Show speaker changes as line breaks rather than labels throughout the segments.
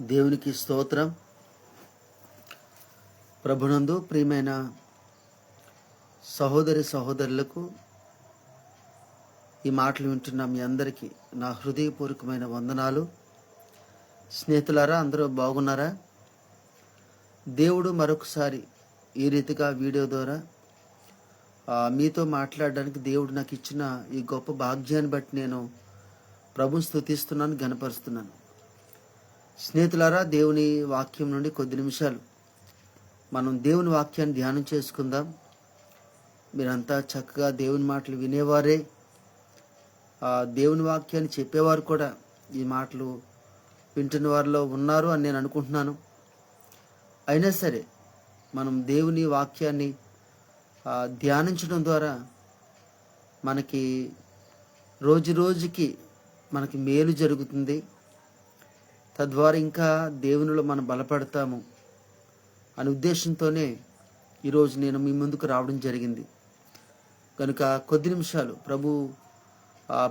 దేవునికి స్తోత్రం. ప్రభునందు ప్రియమైన సహోదరి సహోదరులకు ఈ మాటలు వింటున్న మీ అందరికీ నా హృదయపూర్వకమైన వందనాలు. స్నేహితులారా అందరూ బాగున్నారా? దేవుడు మరొకసారి ఈ రీతిగా వీడియో ద్వారా మీతో మాట్లాడడానికి దేవుడు నాకు ఇచ్చిన ఈ గొప్ప భాగ్యాన్ని బట్టి నేను ప్రభు స్థుతిస్తున్నాను గనపరుస్తున్నాను స్నేహితులారా దేవుని వాక్యం నుండి కొద్ది నిమిషాలు. మనం దేవుని వాక్యాన్ని ధ్యానం చేసుకుందాం. మీరంతా చక్కగా దేవుని మాటలు వినేవారే. దేవుని వాక్యాన్ని చెప్పేవారు కూడా ఈ మాటలు వింటున్న వారిలో ఉన్నారు అని నేను అనుకుంటున్నాను. అయినా సరే మనం దేవుని వాక్యాన్ని ధ్యానించడం ద్వారా మనకి రోజు రోజుకి మనకి మేలు జరుగుతుంది. తద్వారా ఇంకా దేవునిలో మనం బలపడతాము అనే ఉద్దేశంతోనే ఈరోజు నేను మీ ముందుకు రావడం జరిగింది. కనుక కొద్ది నిమిషాలు ప్రభు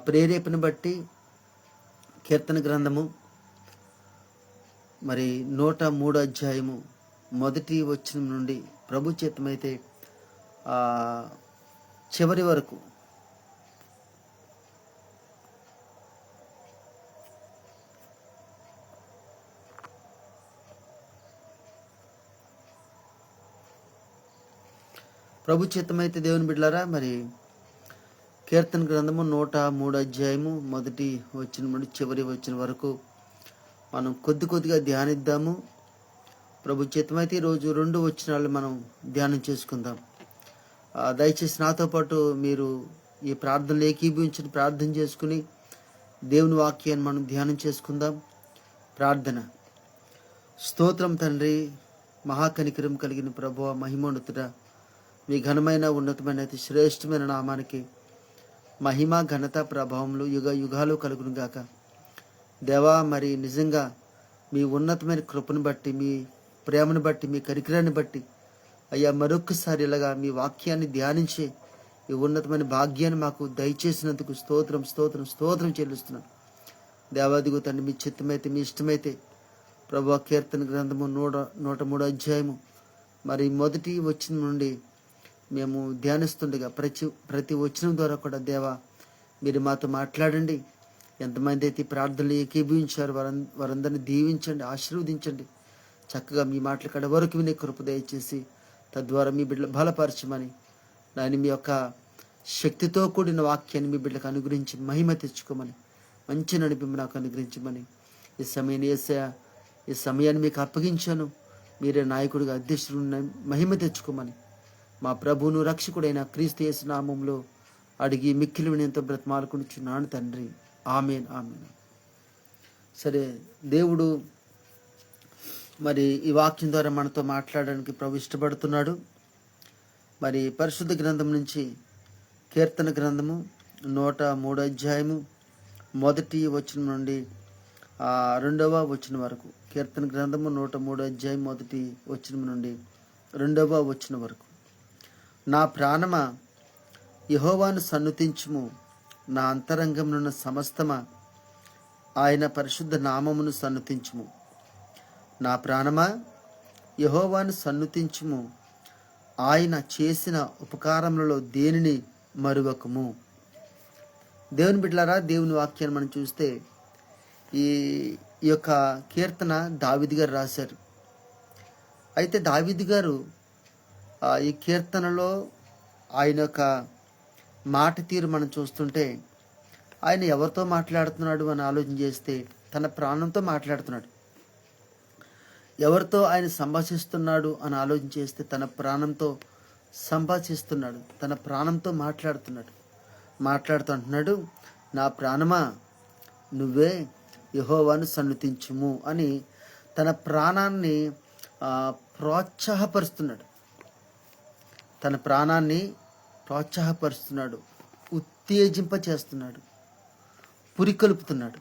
ప్రేరేపణ బట్టి కీర్తన గ్రంథము మరి నూట మూడు అధ్యాయము మొదటి వచ్చిన నుండి ప్రభు చేతమైతే చివరి వరకు ప్రభు చిత్తమైతే దేవుని బిడ్డలారా మరి కీర్తన గ్రంథము నూట మూడు అధ్యాయము మొదటి వచ్చిన నుండి చివరి వచ్చిన వరకు మనం కొద్ది కొద్దిగా ధ్యానిద్దాము. ప్రభు చిత్తమైతే ఈరోజు రెండు వచ్చినాళ్ళు మనం ధ్యానం చేసుకుందాం. దయచేసి నాతో పాటు మీరు ఈ ప్రార్థనలు ఏకీభవించి ప్రార్థన చేసుకుని దేవుని వాక్యాన్ని మనం ధ్యానం చేసుకుందాం. ప్రార్థన. స్తోత్రం తండ్రి మహాకనికరం కలిగిన ప్రభు మహిమోన్నతుడా మీ ఘనమైన ఉన్నతమైన అతి శ్రేష్టమైన నామానికి మహిమ ఘనత ప్రభావంలో యుగ యుగాలు కలుగును గాక. దేవా మరి నిజంగా మీ ఉన్నతమైన కృపను బట్టి మీ ప్రేమను బట్టి మీ కరికరాన్ని బట్టి అయ్యా మరొక్కసారి ఇలాగా మీ వాక్యాన్ని ధ్యానించి ఈ ఉన్నతమైన భాగ్యాన్ని మాకు దయచేసినందుకు స్తోత్రం స్తోత్రం స్తోత్రం చెల్లిస్తున్నాను దేవాదిగో తండ్రి మీ చిత్తమైతే మీ ఇష్టమైతే ప్రభు కీర్తన గ్రంథము నూట నూట మూడు అధ్యాయము మరి మొదటి వచ్చిన నుండి మేము ధ్యానిస్తుండగా ప్రతి ప్రతి వచనం ద్వారా కూడా దేవా మీరు మాతో మాట్లాడండి. ఎంతమంది అయితే ఈ ప్రార్థనలు ఏకీభవించారు వారం వారందరిని దీవించండి ఆశీర్వదించండి. చక్కగా మీ మాటలు కడ వరకు వినే కృప దయచేసి తద్వారా మీ బిడ్డలు బలపరచమని నాయన మీ యొక్క శక్తితో కూడిన వాక్యాన్ని మీ బిడ్డలకు అనుగ్రహించి మహిమ తెచ్చుకోమని మంచి నడిపింపు నాకు అనుగ్రహించమని ఈ సమయాన్ని ఏసయ ఈ సమయాన్ని మీకు అప్పగించాను. మీరే నాయకుడిగా అధ్యక్షుడు మహిమ తెచ్చుకోమని మా ప్రభువును రక్షకుడైన క్రీస్తు యేసు నామంలో అడిగి మిక్కిలి వినేంత బ్రతమాలుకునిచున్నాను తండ్రి. Amen amen. సరే దేవుడు మరి ఈ వాక్యం ద్వారా మనతో మాట్లాడడానికి ప్రభు ఇష్టపడుతున్నాడు. మరి పరిశుద్ధ గ్రంథం నుంచి కీర్తన గ్రంథము నూట మూడో అధ్యాయము మొదటి వచనం నుండి రెండవ వచనం వరకు. కీర్తన గ్రంథము నూట మూడో అధ్యాయం మొదటి వచనం నుండి రెండవ వచనం వరకు. నా ప్రాణమ? యహోవాను సన్నుతించుము. నా అంతరంగమునున్న సమస్తమ? ఆయన పరిశుద్ధ నామమును సన్నుతించుము. నా ప్రాణమా? యహోవాను సన్నుతించుము. ఆయన చేసిన ఉపకారములలో దేనిని మరువకము? దేవుని బిడ్డలారా దేవుని వాక్యాన్ని మనం చూస్తే ఈ యొక్క కీర్తన దావిది గారు రాశారు. అయితే దావిది గారు ఈ కీర్తనలో ఆయన యొక్క మాట తీరు మనం చూస్తుంటే ఆయన ఎవరితో మాట్లాడుతున్నాడు అని ఆలోచన చేస్తే తన ప్రాణంతో మాట్లాడుతున్నాడు. ఎవరితో ఆయన సంభాషిస్తున్నాడు అని ఆలోచన చేస్తే తన ప్రాణంతో సంభాషిస్తున్నాడు. తన ప్రాణంతో మాట్లాడుతున్నాడు. మాట్లాడుతూ అంటున్నాడు నా ప్రాణమా నువ్వే యహోవాను సన్నుతించుము అని తన ప్రాణాన్ని ప్రోత్సాహపరుస్తున్నాడు. తన ప్రాణాన్ని ప్రోత్సాహపరుస్తున్నాడు ఉత్తేజింప చేస్తున్నాడు పురికొల్పుతున్నాడు.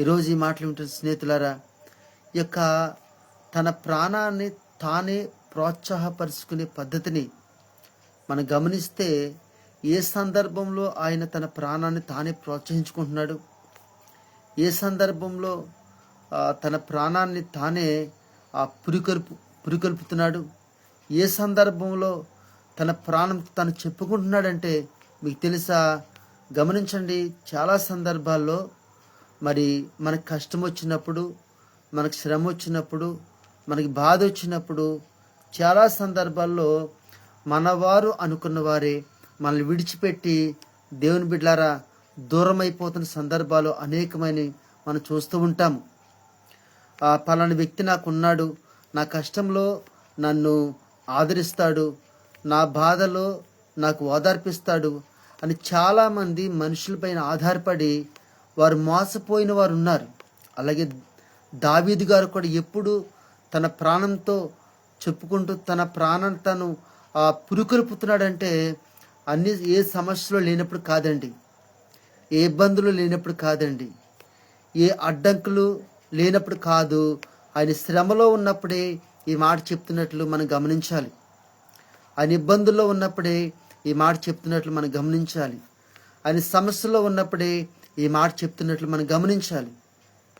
ఈరోజు ఈ మాటలు వింటున్న స్నేహితులారా ఈ యొక్క తన ప్రాణాన్ని తానే ప్రోత్సాహపరుచుకునే పద్ధతిని మనం గమనిస్తే ఏ సందర్భంలో ఆయన తన ప్రాణాన్ని తానే ప్రోత్సహించుకుంటున్నాడు? ఏ సందర్భంలో తన ప్రాణాన్ని తానే ఆ పురికొల్పు పురికొల్పుతున్నాడు? ఏ సందర్భంలో తన ప్రాణం తను చెప్పుకుంటున్నాడంటే మీకు తెలుసా? గమనించండి చాలా సందర్భాల్లో మరి మనకు కష్టం వచ్చినప్పుడు మనకు శ్రమ వచ్చినప్పుడు మనకి బాధ వచ్చినప్పుడు చాలా సందర్భాల్లో మనవారు అనుకున్న వారే మనల్ని విడిచిపెట్టి దేవుని బిడ్లారా దూరం అయిపోతున్న సందర్భాలు అనేకమైన మనం చూస్తూ ఉంటాము ఆ పలాని వ్యక్తి నాకు ఉన్నాడు నా కష్టంలో నన్ను ఆదరిస్తాడు. నా బాధలో నాకు ఓదార్పిస్తాడు అని చాలామంది మనుషులపైన ఆధారపడి వారు మోసపోయిన వారు ఉన్నారు అలాగే దావీదు గారు కూడా ఎప్పుడు తన ప్రాణంతో చెప్పుకుంటూ తన ప్రాణం తను ఆ పురుకొల్పుతున్నాడంటే అన్ని ఏ సమస్యలు లేనప్పుడు కాదండి. ఏ ఇబ్బందులు లేనప్పుడు కాదండి. ఏ అడ్డంకులు లేనప్పుడు కాదు. ఆయన శ్రమలో ఉన్నప్పుడే ఈ మాట చెప్తున్నట్లు మనం గమనించాలి. ఆయన ఇబ్బందుల్లో ఉన్నప్పుడే ఈ మాట చెప్తున్నట్లు మనం గమనించాలి. ఆయన సమస్యలో ఉన్నప్పుడే ఈ మాట చెప్తున్నట్లు మనం గమనించాలి.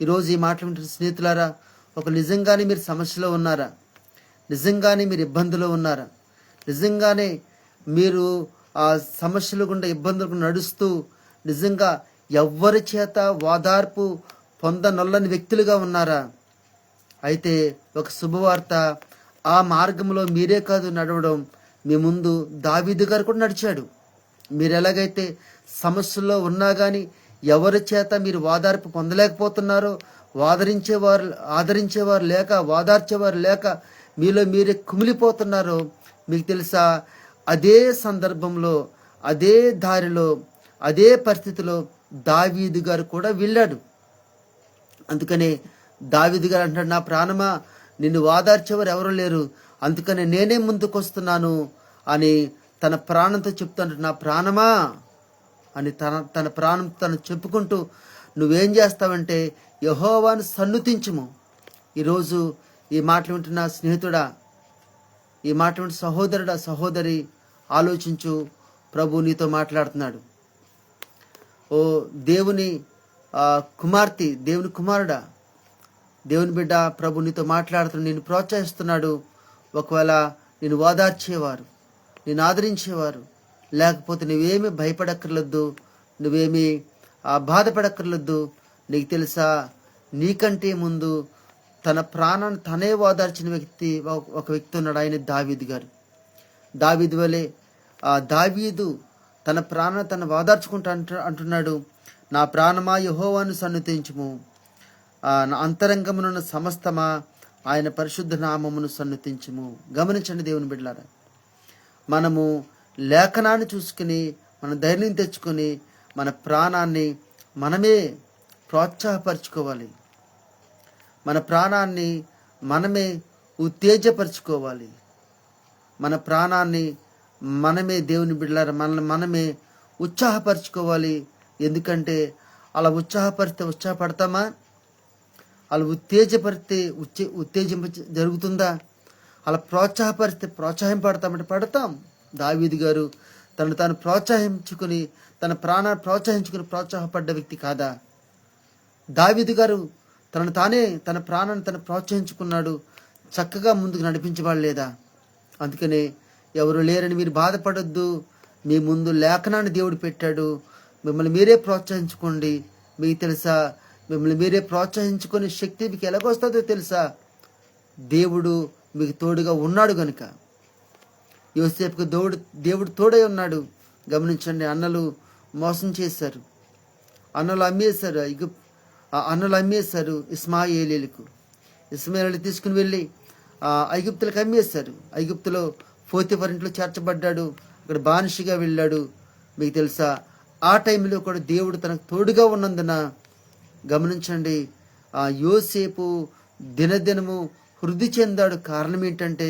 ఈరోజు ఈ మాటలు వింటున్న స్నేహితులారా ఒక నిజంగానే మీరు సమస్యలో ఉన్నారా? నిజంగానే మీరు ఇబ్బందులో ఉన్నారా? నిజంగానే మీరు ఆ సమస్యలు గుండా ఇబ్బందులు నడుస్తూ నిజంగా ఎవ్వరి చేత ఓదార్పు పొందనొల్లని వ్యక్తులుగా ఉన్నారా? అయితే ఒక శుభవార్త ఆ మార్గంలో మీరే కాదు నడవడం మీ ముందు దావీదు గారు కూడా నడిచాడు. మీరు ఎలాగైతే సమస్యల్లో ఉన్నా కానీ ఎవరి చేత మీరు వాదార్పు పొందలేకపోతున్నారో వాదరించేవారు ఆదరించేవారు లేక వాదార్చేవారు లేక మీలో మీరే కుమిలిపోతున్నారో మీకు తెలుసా? అదే సందర్భంలో అదే దారిలో అదే పరిస్థితిలో దావీదు గారు కూడా వెళ్ళాడు. అందుకనే దావిది గారు అంటాడు నా ప్రాణమా నిన్ను వాదార్చేవారు ఎవరు లేరు. అందుకని నేనే ముందుకొస్తున్నాను అని తన ప్రాణంతో చెప్తాడు నా ప్రాణమా? అని తన తన ప్రాణం తను చెప్పుకుంటూ నువ్వేం చేస్తావంటే యహోవాను సన్నుతించుము. ఈరోజు ఈ మాటలు వింటున్న స్నేహితుడా ఈ మాట వింటు సహోదరుడా సహోదరి ఆలోచించు ప్రభు నీతో మాట్లాడుతున్నాడు. ఓ దేవుని కుమార్తె దేవుని కుమారుడా దేవుని బిడ్డ ప్రభు నీతో మాట్లాడుతూ నేను ప్రోత్సహిస్తున్నాడు. ఒకవేళ నేను ఓదార్చేవారు నేను ఆదరించేవారు లేకపోతే నువ్వేమీ భయపడక్కర్లేదు నువ్వేమీ ఆ, బాధపడక్కర్లేదు నీకు తెలుసా నీకంటే ముందు తన ప్రాణాన్ని తనే ఓదార్చిన వ్యక్తి ఒక- వ్యక్తి ఉన్నాడు ఆయన దావీదు గారు. దావీదు వలె ఆ దావీదు తన ప్రాణం తను ఓదార్చుకుంటూ అంటు అంటున్నాడు. నా ప్రాణమా యహోవాను సన్నుతించుము అంతరంగమునున్న సమస్తమా ఆయన పరిశుద్ధ నామమును సన్నతించము గమనించండి దేవుని బిడ్డలారా. మనము లేఖనాన్ని చూసుకుని మన ధైర్యం తెచ్చుకొని మన ప్రాణాన్ని మనమే ప్రోత్సాహపరచుకోవాలి. మన ప్రాణాన్ని మనమే ఉత్తేజపరచుకోవాలి. మన ప్రాణాన్ని మనమే దేవుని బిడ్డలారా మనల్ని మనమే ఉత్సాహపరచుకోవాలి. ఎందుకంటే అలా ఉత్సాహపరిస్తే ఉత్సాహపడతామా? వాళ్ళు ఉత్తేజపరిస్తే ఉచ్చే ఉత్తేజింప జరుగుతుందా? అలా ప్రోత్సాహపరిస్తే ప్రోత్సాహింపడతామంటే పడతాం. దావీదు గారు తను తాను ప్రోత్సహించుకుని తన ప్రాణాన్ని ప్రోత్సహించుకుని ప్రోత్సాహపడ్డ వ్యక్తి కాదా? దావీదు గారు తనను తానే తన ప్రాణాన్ని తను ప్రోత్సహించుకున్నాడు. చక్కగా ముందుకు నడిపించబడలేదా? లేదా అందుకనే ఎవరు లేరని మీరు బాధపడొద్దు. మీ ముందు లేఖనాన్ని దేవుడు పెట్టాడు. మిమ్మల్ని మీరే ప్రోత్సహించుకోండి. మీకు తెలుసా మిమ్మల్ని మీరే ప్రోత్సహించుకునే శక్తి మీకు ఎలాగొస్తుందో తెలుసా? దేవుడు మీకు తోడుగా ఉన్నాడు గనుక. యోసేపుకు దేవుడు దేవుడు తోడై ఉన్నాడు. గమనించండి అన్నలు మోసం చేశారు. అన్నలు అమ్మేశారు ఇగు ఆ అన్నలు అమ్మేశారు ఇస్మాయిలీలకు ఇస్మాయిలు తీసుకుని వెళ్ళి ఐగుప్తులకు అమ్మేశారు. ఐగుప్తులో పోతిఫర్ ఇంట్లో చేర్చబడ్డాడు. అక్కడ బానిసగా వెళ్ళాడు. మీకు తెలుసా ఆ టైంలో కూడా దేవుడు తనకు తోడుగా ఉన్నందున గమనించండి. ఆ యోసేపు దినదినము వృద్ధి చెందాడు. కారణం ఏంటంటే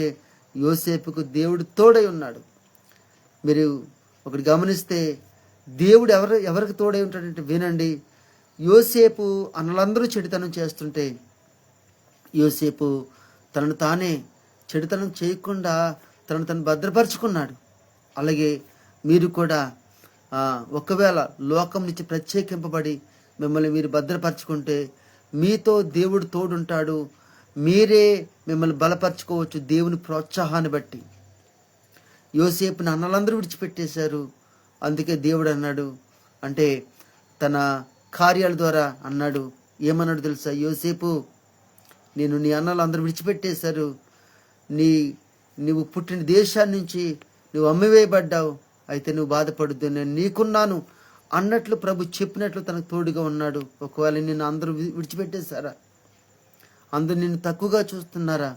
యోసేపుకు దేవుడు తోడై ఉన్నాడు. మీరు ఒకటి గమనిస్తే దేవుడు ఎవరు ఎవరికి తోడై ఉంటాడంటే వినండి. యోసేపు అన్నలందరూ చెడుతనం చేస్తుంటే యోసేపు తనను తానే చెడుతనం చేయకుండా తనను తను భద్రపరుచుకున్నాడు. అలాగే మీరు కూడా ఒకవేళ లోకం నుంచి ప్రత్యేకింపబడి మిమ్మల్ని మీరు భద్రపరచుకుంటే మీతో దేవుడు తోడుంటాడు. మీరే మిమ్మల్ని బలపరచుకోవచ్చు దేవుని ప్రోత్సాహాన్ని బట్టి. యోసేపుని అన్నలందరూ విడిచిపెట్టేశారు. అందుకే దేవుడు అన్నాడు. అంటే తన కార్యాల ద్వారా అన్నాడు. ఏమన్నాడు తెలుసా? యోసేపు నేను నీ అన్నలు అందరూ విడిచిపెట్టేశారు. నీ నువ్వు పుట్టిన దేశాన్ని నుంచి నువ్వు అమ్మివేయబడ్డావు. అయితే నువ్వు బాధపడద్దు. నేను నీకున్నాను. అన్నట్లు ప్రభు చెప్పినట్లు తనకు తోడుగా ఉన్నాడు. ఒకవేళ నిన్ను అందరూ వి- విడిచిపెట్టేశారా? అందరూ నిన్ను తక్కువగా చూస్తున్నారా?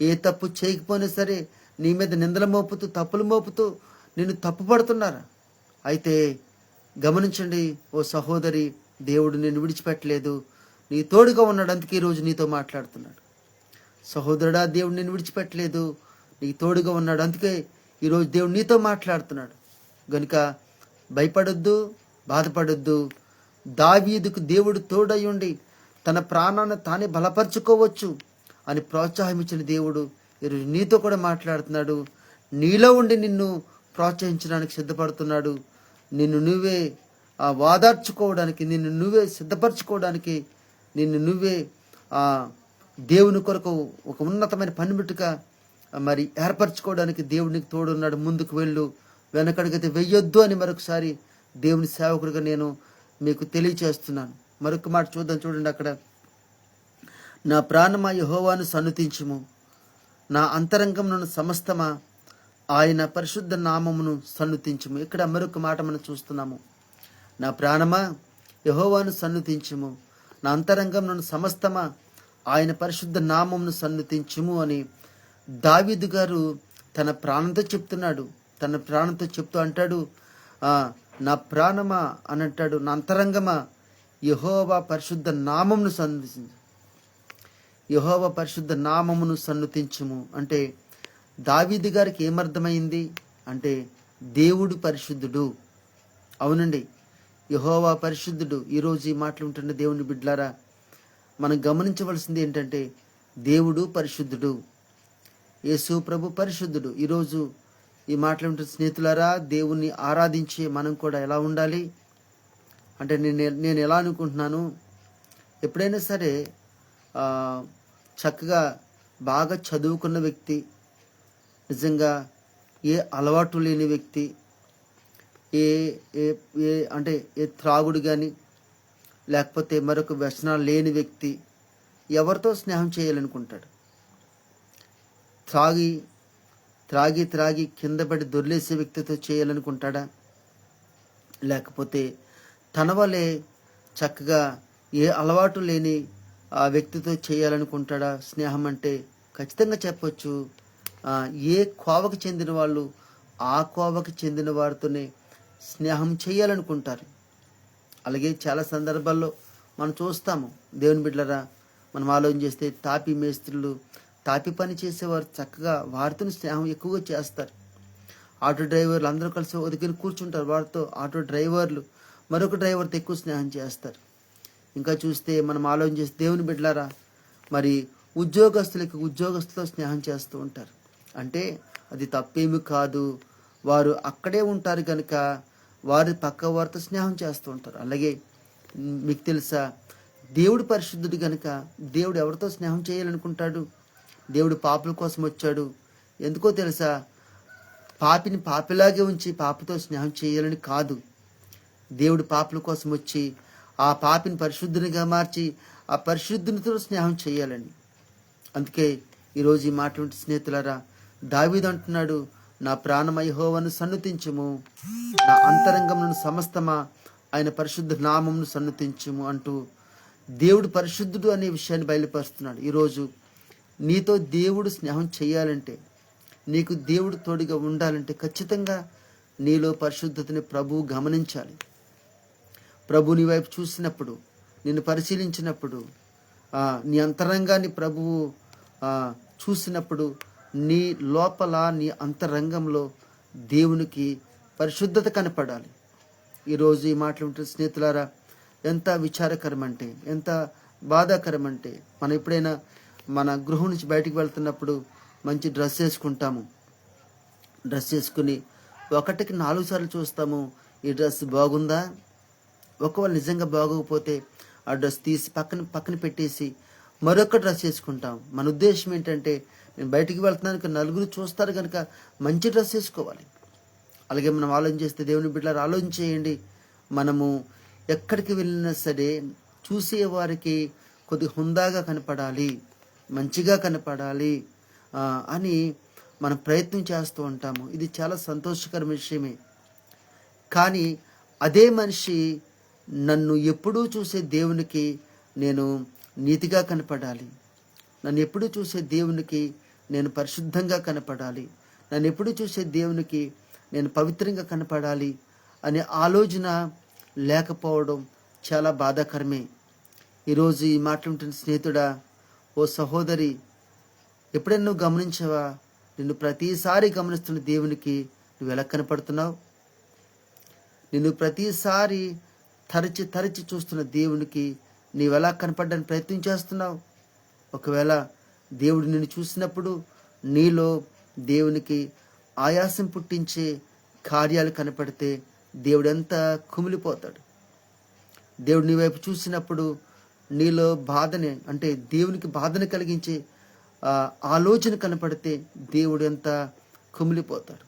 ఏ తప్పు చేయకపోయినా సరే నీ మీద నిందలు మోపుతూ తప్పులు మోపుతూ నిన్ను తప్పుపడుతున్నారా అయితే గమనించండి ఓ సహోదరి దేవుడు నిన్ను విడిచిపెట్టలేదు. నీ తోడుగా ఉన్నాడు అందుకే ఈరోజు నీతో మాట్లాడుతున్నాడు. సహోదరుడా దేవుడు నిన్ను విడిచిపెట్టలేదు. నీ తోడుగా ఉన్నాడు అందుకే ఈరోజు దేవుడు నీతో మాట్లాడుతున్నాడు. గనుక భయపడొద్దు బాధపడొద్దు. దావీదుకు దేవుడు తోడయ్యుండి తన ప్రాణాన్ని తానే బలపరుచుకోవచ్చు అని ప్రోత్సాహం ఇచ్చిన దేవుడు ఈరోజు నీతో కూడా మాట్లాడుతున్నాడు. నీలో ఉండి నిన్ను ప్రోత్సహించడానికి సిద్ధపడుతున్నాడు. నిన్ను నువ్వే ఆ వాదార్చుకోవడానికి నిన్ను నువ్వే సిద్ధపరచుకోవడానికి నిన్ను నువ్వే ఆ దేవుని కొరకు ఒక ఉన్నతమైన పనిమిట్టుగా మరి ఏర్పరచుకోవడానికి దేవునికి తోడున్నాడు. ముందుకు వెళ్ళు. వెనకడిగితే వెయ్యొద్దు అని మరొకసారి దేవుని సేవకుడిగా నేను మీకు తెలియచేస్తున్నాను. మరొక మాట చూద్దాం చూడండి అక్కడ. నా ప్రాణమా యహోవాను సన్నుతించుము. నా అంతరంగమును సమస్తమా ఆయన పరిశుద్ధ నామమును సన్నుతించుము. ఇక్కడ మరొక మాట మనం చూస్తున్నాము. నా ప్రాణమా యహోవాను సన్నుతించుము. నా అంతరంగమును సమస్తమా ఆయన పరిశుద్ధ నామమును సన్నుతించుము అని దావిదు గారు తన ప్రాణంతో చెప్తున్నాడు. తన ప్రాణంతో చెప్తూ అంటాడు నా ప్రాణమా అని అంటాడు నా అంతరంగమా? యహోవా పరిశుద్ధ నామమును సన్నిధించు యహోవ పరిశుద్ధ నామమును సన్నుతించుము. అంటే దావీది గారికి ఏమర్థమైంది? అంటే దేవుడు పరిశుద్ధుడు. అవునండి యహోవా పరిశుద్ధుడు. ఈరోజు ఈ మాటలు ఉంటున్న దేవుని బిడ్లారా మనం గమనించవలసింది ఏంటంటే దేవుడు పరిశుద్ధుడు. యేసు ప్రభు పరిశుద్ధుడు. ఈరోజు ఈ మాటలు స్నేహితులారా దేవుణ్ణి ఆరాధించే మనం కూడా ఎలా ఉండాలి? అంటే నేను నేను ఎలా అనుకుంటున్నాను? ఎప్పుడైనా సరే చక్కగా బాగా చదువుకున్న వ్యక్తి నిజంగా ఏ అలవాటు లేని వ్యక్తి ఏ ఏ ఏ అంటే ఏ త్రాగుడు కానీ లేకపోతే మరొక వ్యసనాలు లేని వ్యక్తి ఎవరితో స్నేహం చేయాలనుకుంటాడు? త్రాగి త్రాగి త్రాగి కిందపడి దొర్లేసే వ్యక్తితో చేయాలనుకుంటాడా? లేకపోతే తన వల్లే చక్కగా ఏ అలవాటు లేని ఆ వ్యక్తితో చేయాలనుకుంటాడా? స్నేహం అంటే ఖచ్చితంగా చెప్పొచ్చు. ఏ కోవకు చెందిన వాళ్ళు ఆ కోవకు చెందిన వారితోనే స్నేహం చేయాలనుకుంటారు. అలాగే చాలా సందర్భాల్లో మనం చూస్తాము. దేవుని బిడ్డలరా మనం ఆలోచన చేస్తే తాపి మేస్త్రులు తాపి పని చేసేవారు చక్కగా వారితో స్నేహం ఎక్కువగా చేస్తారు. ఆటో డ్రైవర్లు అందరూ కలిసి ఒక దగ్గర కూర్చుంటారు. వారితో ఆటో డ్రైవర్లు మరొక డ్రైవర్తో ఎక్కువ స్నేహం చేస్తారు. ఇంకా చూస్తే మనం ఆలోచన చేస్తే దేవుని బిడ్డలారా మరి ఉద్యోగస్తులకి ఉద్యోగస్తులతో స్నేహం చేస్తూ ఉంటారు. అంటే అది తప్పేమి కాదు. వారు అక్కడే ఉంటారు కనుక వారి పక్క వారితో స్నేహం చేస్తూ ఉంటారు. అలాగే మీకు తెలుసా దేవుడు పరిశుద్ధుడు కనుక దేవుడు ఎవరితో స్నేహం చేయాలనుకుంటాడు? దేవుడు పాపుల కోసం వచ్చాడు. ఎందుకో తెలుసా? పాపిని పాపిలాగే ఉంచి పాపతో స్నేహం చేయాలని కాదు. దేవుడు పాపుల కోసం వచ్చి ఆ పాపిని పరిశుద్ధునిగా మార్చి ఆ పరిశుద్ధునితో స్నేహం చేయాలని. అందుకే ఈరోజు ఈ మాట వింటే స్నేహితులారా దావీదు అంటున్నాడు నా ప్రాణమయహోవను సన్నుతించుము. నా అంతరంగమును సమస్తమా ఆయన పరిశుద్ధ నామమును సన్నుతించుము అంటూ దేవుడు పరిశుద్ధుడు అనే విషయాన్ని బయలుపరుస్తున్నాడు. ఈరోజు నీతో దేవుడు స్నేహం చేయాలంటే నీకు దేవుడు తోడుగా ఉండాలంటే ఖచ్చితంగా నీలో పరిశుద్ధతని ప్రభువు గమనించాలి. ప్రభు నీ వైపు చూసినప్పుడు నిన్ను పరిశీలించినప్పుడు నీ అంతరంగాన్ని ప్రభువు చూసినప్పుడు నీ లోపల నీ అంతరంగంలో దేవునికి పరిశుద్ధత కనపడాలి. ఈరోజు ఈ మాటలు స్నేహితులారా ఎంత విచారకరం అంటే ఎంత బాధాకరం అంటే మనం ఎప్పుడైనా మన గృహం నుంచి బయటికి వెళ్తున్నప్పుడు మంచి డ్రెస్ వేసుకుంటాము. డ్రెస్ వేసుకుని ఒకటికి నాలుగు సార్లు చూస్తాము ఈ డ్రెస్ బాగుందా? ఒకవేళ నిజంగా బాగోకపోతే ఆ డ్రెస్ తీసి పక్కన పక్కన పెట్టేసి మరొక డ్రెస్ వేసుకుంటాం. మన ఉద్దేశం ఏంటంటే నేను బయటికి వెళ్తున్నాను కనుక నలుగురు చూస్తారు కనుక మంచి డ్రెస్ వేసుకోవాలి. అలాగే మనం ఆలోచన చేస్తే దేవుని బిడ్డలారు ఆలోచన చేయండి. మనము ఎక్కడికి వెళ్ళినా సరే చూసే వారికి కొద్ది హుందాగా కనపడాలి. మంచిగా కనపడాలి అని మనం ప్రయత్నం చేస్తూ ఉంటాము. ఇది చాలా సంతోషకర విషయమే. కానీ అదే మనిషి నన్ను ఎప్పుడూ చూసే దేవునికి నేను నీతిగా కనపడాలి. నన్ను ఎప్పుడూ చూసే దేవునికి నేను పరిశుద్ధంగా కనపడాలి. నన్ను ఎప్పుడూ చూసే దేవునికి నేను పవిత్రంగా కనపడాలి అనే ఆలోచన లేకపోవడం చాలా బాధాకరమే. ఈరోజు ఈ మాట్లాడుతున్న స్నేహితుడా ఓ సహోదరి ఎప్పుడైనా నువ్వు గమనించావా? నిన్ను ప్రతిసారి గమనిస్తున్న దేవునికి నువ్వు ఎలా కనపడుతున్నావు? నిన్ను ప్రతిసారి తరచి తరచి చూస్తున్న దేవునికి నీవు ఎలా కనపడడానికి ప్రయత్నం చేస్తున్నావు? ఒకవేళ దేవుడు నిన్ను చూసినప్పుడు నీలో దేవునికి ఆయాసం పుట్టించే కార్యాలు కనపడితే దేవుడు ఎంత కుమిలిపోతాడు? దేవుడు నీ వైపు చూసినప్పుడు నీలో బాధని అంటే దేవునికి బాధను కలిగించే ఆలోచన కనపడితే దేవుడు ఎంత కుమిలిపోతాడు.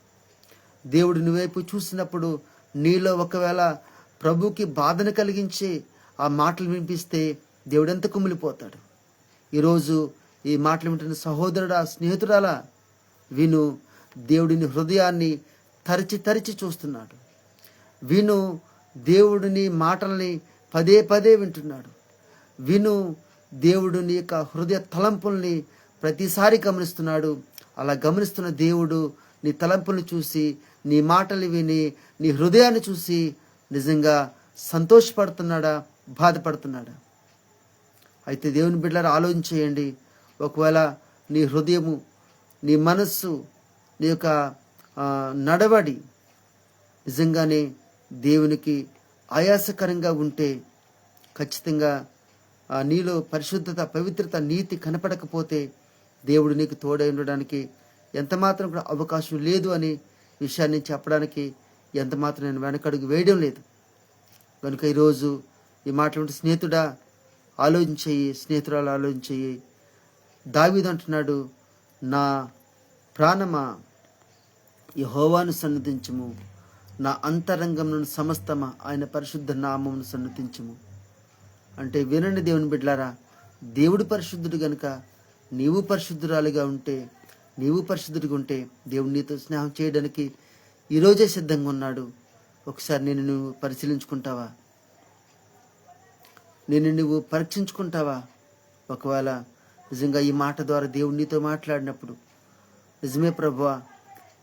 దేవుడు నువ్వైపు వైపు చూసినప్పుడు నీలో ఒకవేళ ప్రభుకి బాధను కలిగించే ఆ మాటలు వినిపిస్తే దేవుడు ఎంత కుమిలిపోతాడు. ఈరోజు ఈ మాటలు వింటున్న సహోదరుడా స్నేహితుడాలా విను దేవుడిని హృదయాన్ని తరిచి తరిచి చూస్తున్నాడు. విను దేవుడిని మాటల్ని పదే పదే వింటున్నాడు. విను దేవుడు నీ యొక్క హృదయ తలంపుల్ని ప్రతిసారి గమనిస్తున్నాడు. అలా గమనిస్తున్న దేవుడు నీ తలంపుల్ని చూసి నీ మాటలు విని నీ హృదయాన్ని చూసి నిజంగా సంతోషపడుతున్నాడా బాధపడుతున్నాడా? అయితే దేవుని బిడ్డలారా ఆలోచించేయండి. ఒకవేళ నీ హృదయము నీ మనస్సు నీ యొక్క నడవడి నిజంగానే దేవునికి ఆయాసకరంగా ఉంటే ఖచ్చితంగా నీలో పరిశుద్ధత పవిత్రత నీతి కనపడకపోతే దేవుడు నీకు తోడై ఉండడానికి ఎంతమాత్రం కూడా అవకాశం లేదు అని విషయాన్ని చెప్పడానికి ఎంత మాత్రం నేను వెనకడుగు వేయడం లేదు. కనుక ఈరోజు ఈ మాట్లాడే స్నేహితుడా ఆలోచించేయి స్నేహితురాలు ఆలోచించేయి. చెయ్యి దావీదు అంటున్నాడు నా ప్రాణమా యహోవాను సన్నతించము. నా అంతరంగమును సమస్తమ ఆయన పరిశుద్ధ నామమును సన్నతించము. అంటే వినండి దేవుని బిడ్డలారా దేవుడు పరిశుద్ధుడు గనుక నీవు పరిశుద్ధురాలుగా ఉంటే నీవు పరిశుద్ధుడిగా ఉంటే దేవుడు నీతో స్నేహం చేయడానికి ఈరోజే సిద్ధంగా ఉన్నాడు. ఒకసారి నేను నువ్వు పరిశీలించుకుంటావా? నేను నువ్వు పరీక్షించుకుంటావా? ఒకవేళ నిజంగా ఈ మాట ద్వారా దేవుడు నీతో మాట్లాడినప్పుడు నిజమే ప్రభువా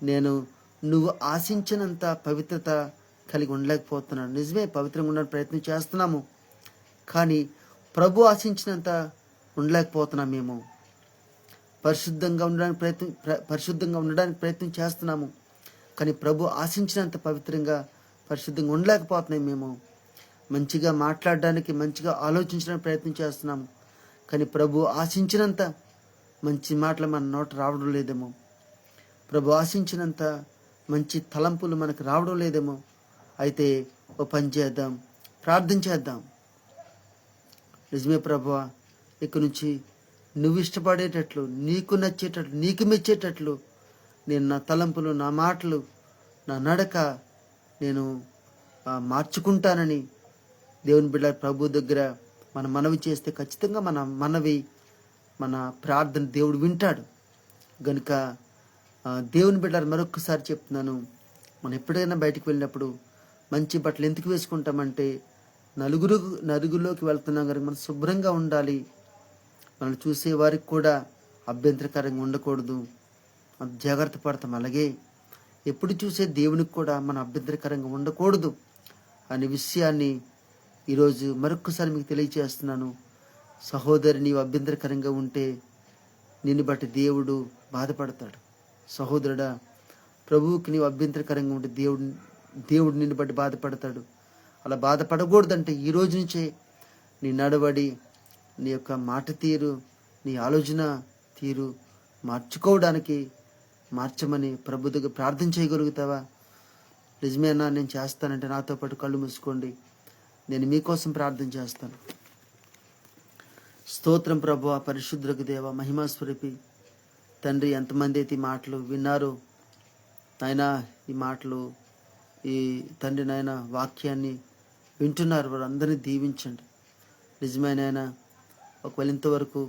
నేను నువ్వు ఆశించినంత పవిత్రత కలిగి ఉండలేకపోతున్నాను. నిజమే పవిత్రంగా ఉండడానికి ప్రయత్నం చేస్తున్నాము. కానీ ప్రభు ఆశించినంత ఉండలేకపోతున్నాం మేము. పరిశుద్ధంగా ఉండడానికి ప్రయత్నం ప్ర- పరిశుద్ధంగా ఉండడానికి ప్రయత్నం చేస్తున్నాము. కానీ ప్రభు ఆశించినంత పవిత్రంగా పరిశుద్ధంగా ఉండలేకపోతున్నాం మేము. మంచిగా మాట్లాడడానికి మంచిగా ఆలోచించడానికి ప్రయత్నం చేస్తున్నాము. కానీ ప్రభు ఆశించినంత మంచి మాటలు మన నోట రావడం లేదేమో. ప్రభు ఆశించినంత మంచి తలంపులు మనకు రావడం లేదేమో. అయితే ఓ పని చేద్దాం ప్రార్థన చేద్దాం. నిజమే ప్రభా. ఇక నుంచి నువ్వు ఇష్టపడేటట్లు నీకు నచ్చేటట్లు నీకు మెచ్చేటట్లు నేను నా తలంపులు నా మాటలు నా నడక నేను మార్చుకుంటానని దేవుని బిడ్డ ప్రభు దగ్గర మన మనవి చేస్తే ఖచ్చితంగా మన మనవి మన ప్రార్థన దేవుడు వింటాడు. గనుక దేవుని బిడ్డ మరొకసారి చెప్తున్నాను. మనం ఎప్పుడైనా బయటకు వెళ్ళినప్పుడు మంచి బట్టలు ఎందుకు వేసుకుంటామంటే నలుగురు నలుగురిలోకి వెళ్తున్నాం కనుక మనం శుభ్రంగా ఉండాలి. మనం చూసే వారికి కూడా అభ్యంతరకరంగా ఉండకూడదు. మనం జాగ్రత్త పడతాం. అలాగే ఎప్పుడు చూసే దేవునికి కూడా మనం అభ్యంతరకరంగా ఉండకూడదు అనే విషయాన్ని ఈరోజు మరొక్కసారి మీకు తెలియజేస్తున్నాను సహోదరి నీవు అభ్యంతరకరంగా ఉంటే నిన్ను బట్టి దేవుడు బాధపడతాడు. సహోదరుడా ప్రభువుకి నీవు అభ్యంతరకరంగా ఉంటే దేవుడు దేవుడు నిన్ను బట్టి బాధపడతాడు. అలా బాధపడకూడదంటే ఈ రోజు నుంచే నీ నడవడి నీ యొక్క మాట తీరు నీ ఆలోచన తీరు మార్చుకోవడానికి మార్చమని ప్రభు దగ్గర ప్రార్థన చేయగలుగుతావా? నిజమేనా నేను చేస్తానంటే నాతో పాటు కళ్ళు మూసుకోండి. నేను మీకోసం ప్రార్థన చేస్తాను. స్తోత్రం ప్రభు పరిశుద్ధులకు దేవ మహిమాస్వరూపి. తండ్రి ఎంతమంది అయితే ఈ మాటలు విన్నారో నాయన ఈ మాటలు ఈ తండ్రి నాయన వాక్యాన్ని వింటున్నారు వారందరినీ దీవించండి. నిజమైన ఆయన ఒకవేళ ఇంతవరకు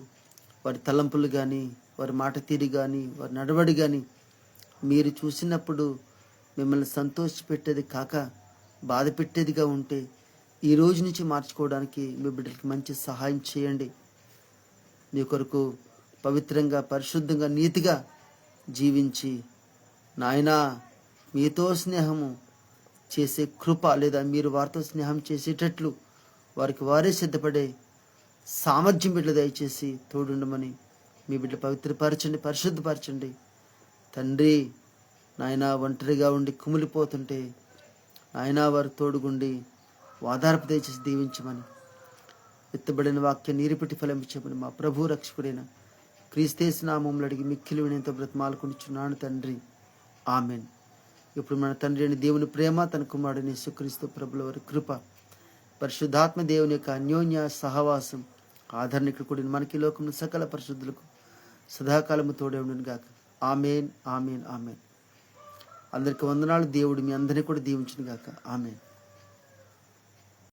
వారి తలంపులు కానీ వారి మాట తీరు కానీ వారి నడవడి కానీ మీరు చూసినప్పుడు మిమ్మల్ని సంతోషపెట్టేది కాక బాధ పెట్టేదిగా ఉంటే ఈ రోజు నుంచి మార్చుకోవడానికి మీ బిడ్డలకి మంచి సహాయం చేయండి. నీ కొరకు పవిత్రంగా పరిశుద్ధంగా నీతిగా జీవించి నాయనా మీతో స్నేహము చేసే కృప లేదా మీరు వారితో స్నేహం చేసేటట్లు వారికి వారే సిద్ధపడే సామర్థ్యం బిడ్డ దయచేసి తోడుండమని మీ బిడ్డ పవిత్రపరచండి పరిశుద్ధపరచండి. తండ్రి నాయన ఒంటరిగా ఉండి కుమిలిపోతుంటే నాయన వారు తోడుగుండి వాదార్పు దయచేసి దీవించమని ఎత్తబడిన వాక్య నీరుపెట్టి ఫలించమని మా ప్రభు రక్షకుడైన క్రీస్తేసు నామంలో అడిగి మిక్కిలి వినేంత బ్రతమాలుకునిచున్నాను తండ్రి. ఆమెన్. ఇప్పుడు మన తండ్రి అని దేవుని ప్రేమ తన కుమారుడిని సుక్రీస్తు ప్రభుల వారి కృప పరిశుద్ధాత్మ దేవుని యొక్క అన్యోన్య సహవాసం ఆదరణకు కూడిన మనకి లోకంలో సకల పరిశుద్ధులకు సదాకాలము తోడే ఉండను గాక. Amen amen amen. అందరికి వందనాలు. దేవుడు మీ అందరినీ కూడా దీవించును గాక. ఆమెన్.